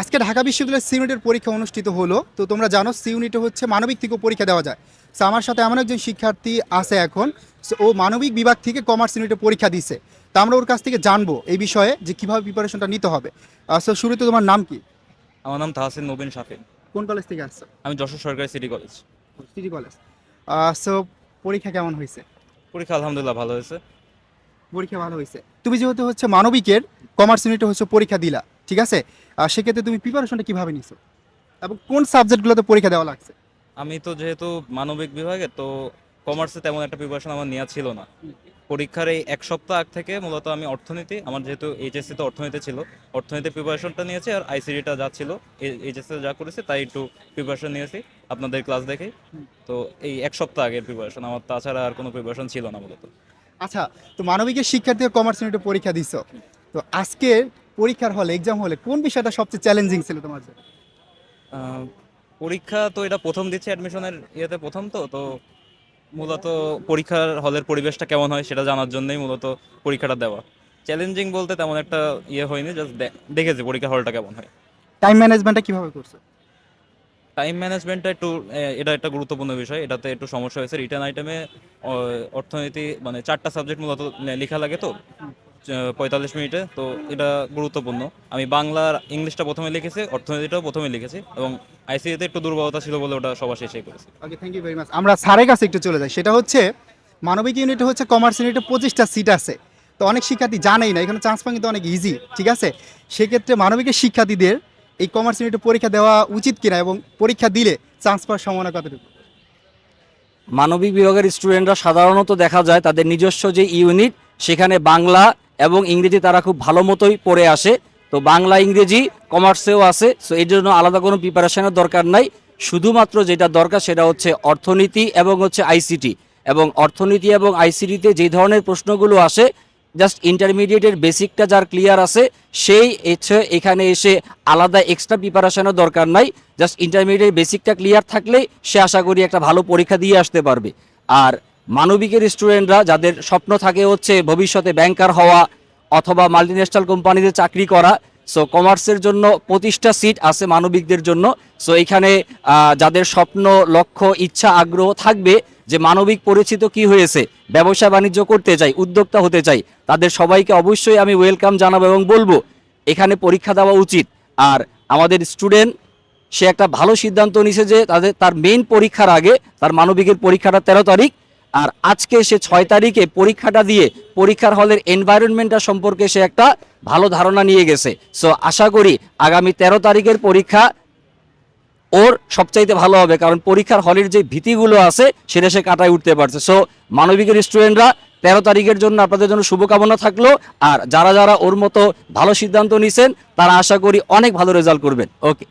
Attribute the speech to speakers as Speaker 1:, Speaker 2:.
Speaker 1: আজকে ঢাকা বিশ্ববিদ্যালয়ের সি ইউনিটের পরীক্ষা অনুষ্ঠিত হলো। তো তোমরা জানো সি ইউনিটে হচ্ছে মানবিক থেকেও পরীক্ষা দেওয়া যায়। তো আমার সাথে এমন একজন শিক্ষার্থী আছে এখন ও মানবিক বিভাগ থেকে কমার্স ইউনিটে পরীক্ষা দিছে। তো আমরা ওর কাছ থেকে জানব এই বিষয়ে যে কীভাবে প্রিপারেশনটা নিতে হবে। সো শুরুতে তোমার নাম কি?
Speaker 2: আমার নাম তাহসিন নবীন শাফিন।
Speaker 1: কোন কলেজ থেকে আসছো?
Speaker 2: আমি যশোর সরকারি city college
Speaker 1: city college so পরীক্ষা কেমন হয়েছে?
Speaker 2: পরীক্ষা আলহামদুলিল্লাহ ভালো হয়েছে।
Speaker 1: পরীক্ষা ভালো হয়েছে। তুমি যেহেতু হচ্ছে মানবিকের কমার্স ইউনিটে হচ্ছে পরীক্ষা দিলা। ঠিক আছে? আর সেক্ষেত্রে তুমি প্রিপারেশনটা কীভাবে নিছো? এবং কোন সাবজেক্টগুলোতে পরীক্ষা দেওয়া লাগছে?
Speaker 2: আমি তো যেহেতু মানবিক বিভাগে তো কমার্সে তেমন একটা প্রিপারেশন আমার নেওয়া ছিল না। পরীক্ষার এই এক সপ্তাহ আগ থেকে মূলত আমি অর্থনীতি আমার যেহেতু এইচএসসি তো অর্থনীতি ছিল অর্থনীতি প্রিপারেশনটা নিয়েছি আর আইসিডিটা যা ছিল এইচএসসি যা করেছে তাই একটু প্রিপারেশন নিয়েছি আপনাদের ক্লাস দেখে তো এই এক সপ্তাহ আগের প্রিপারেশন আমার তাছাড়া আর কোনো প্রিপারেশন ছিল না মূলত।
Speaker 1: আচ্ছা তো মানবিকের শিক্ষার্থীরা কমার্স ইউনিটে পরীক্ষা দিছো। তো আজকে পরীক্ষার হলে এক্সাম হলে কোন বিষয়টা সবচেয়ে চ্যালেঞ্জিং ছিল তোমার জন্য?
Speaker 2: পরীক্ষা তো এটা প্রথম দিচ্ছে অ্যাডমিশনের ইয়েতে প্রথম তো তো মূলত পরীক্ষার হলের পরিবেশটা কেমন হয় সেটা জানার জন্যই মূলত পরীক্ষাটা দেওয়া। চ্যালেঞ্জিং বলতে তেমন একটা ইয়ে হয়নি জাস্ট দেখেছি পরীক্ষার হলটা কেমন হয়।
Speaker 1: টাইম ম্যানেজমেন্টটা কীভাবে করছ?
Speaker 2: টাইম ম্যানেজমেন্টটা একটু এটা একটা গুরুত্বপূর্ণ বিষয় এটাতে একটু সমস্যা হয়েছে। রিটার্ন আইটেমে অর্থনীতি মানে চারটা সাবজেক্ট মূলত লেখা লাগে তো। পঁয়তাল্লিশ মিনিটে তো এটা গুরুত্বপূর্ণ। আমি বাংলার ইংলিশটা প্রথমে লিখেছি অর্থনীতিটাও প্রথমে লিখেছি এবং আইসিএতে একটু দুর্বলতা ছিল বলে ওটা সবার শেষে করেছি।
Speaker 1: Okay thank you very much আমরা স্যারের কাছে একটু চলে যাই। সেটা হচ্ছে মানবিক ইউনিট হচ্ছে কমার্স ইউনিটে পঁচিশটা সিট আছে। তো অনেক শিক্ষার্থী জানেই না এখানে চান্স পাওয়া কিন্তু অনেক ইজি ঠিক আছে? সেক্ষেত্রে মানবিকের শিক্ষার্থীদের এই কমার্স ইউনিটে পরীক্ষা দেওয়া উচিত কিনা এবং পরীক্ষা দিলে চান্স পাওয়ার সম্ভাবনা কতটুকু?
Speaker 3: মানবিক বিভাগের স্টুডেন্টরা সাধারণত দেখা যায় তাদের নিজস্ব যে ইউনিট সেখানে বাংলা এবং ইংরেজি তারা খুব ভালো মতোই পড়ে আসে। তো বাংলা, ইংরেজি, কমার্সেও আছে। সো এই জন্য আলাদা কোনো প্রিপারেশনের দরকার নাই। শুধুমাত্র যেটা দরকার সেটা হচ্ছে অর্থনীতি এবং হচ্ছে আইসিটি এবং অর্থনীতি এবং আইসিটিতে যে ধরনের প্রশ্নগুলো আসে জাস্ট ইন্টারমিডিয়েটের বেসিকটা যার ক্লিয়ার আছে, সেই হচ্ছে এখানে এসে আলাদা এক্সট্রা প্রিপারেশনের দরকার নাই। জাস্ট ইন্টারমিডিয়েট বেসিকটা ক্লিয়ার থাকলেই সে আশা করি একটা ভালো পরীক্ষা দিয়ে আসতে পারবে। আর মানবিকের স্টুডেন্টরা যাদের স্বপ্ন থাকে হচ্ছে ভবিষ্যতে ব্যাংকার হওয়া অথবা মাল্টিন্যাশনাল কোম্পানিতে চাকরি করা সো কমার্সের জন্য পঁচিশটা সিট আছে মানবিকদের জন্য। সো এখানে যাদের স্বপ্ন, লক্ষ্য, ইচ্ছা, আগ্রহ থাকবে যে মানবিক পরিচিত কি হয়েছে, ব্যবসা বাণিজ্য করতে চাই, উদ্যোক্তা হতে চাই, তাদের সবাইকে অবশ্যই আমি ওয়েলকাম জানাব এবং বলব, এখানে পরীক্ষা দেওয়া উচিত। আর আমাদের স্টুডেন্ট সে একটা ভালো সিদ্ধান্ত নিছে যে তাদের, তার মেইন পরীক্ষার আগে, তার মানবিকের পরীক্ষাটা তেরো তারিখ আর আজকে সে ছয় তারিখে পরীক্ষাটা দিয়ে পরীক্ষার হলের এনভায়রনমেন্টটা সম্পর্কে সে একটা ভালো ধারণা নিয়ে গেছে। সো আশা করি আগামী তেরো তারিখের পরীক্ষা ওর সবচাইতে ভালো হবে, কারণ পরীক্ষার হলের যে ভীতিগুলো আছে সেটা সে কাটায় উঠতে পারছে। সো মানবিকের স্টুডেন্টরা তেরো তারিখের জন্য আপনাদের জন্য শুভকামনা থাকল, আর যারা যারা ওর মতো ভালো সিদ্ধান্ত নিছেন, তারা আশা করি অনেক ভালো রেজাল্ট করবেন। ওকে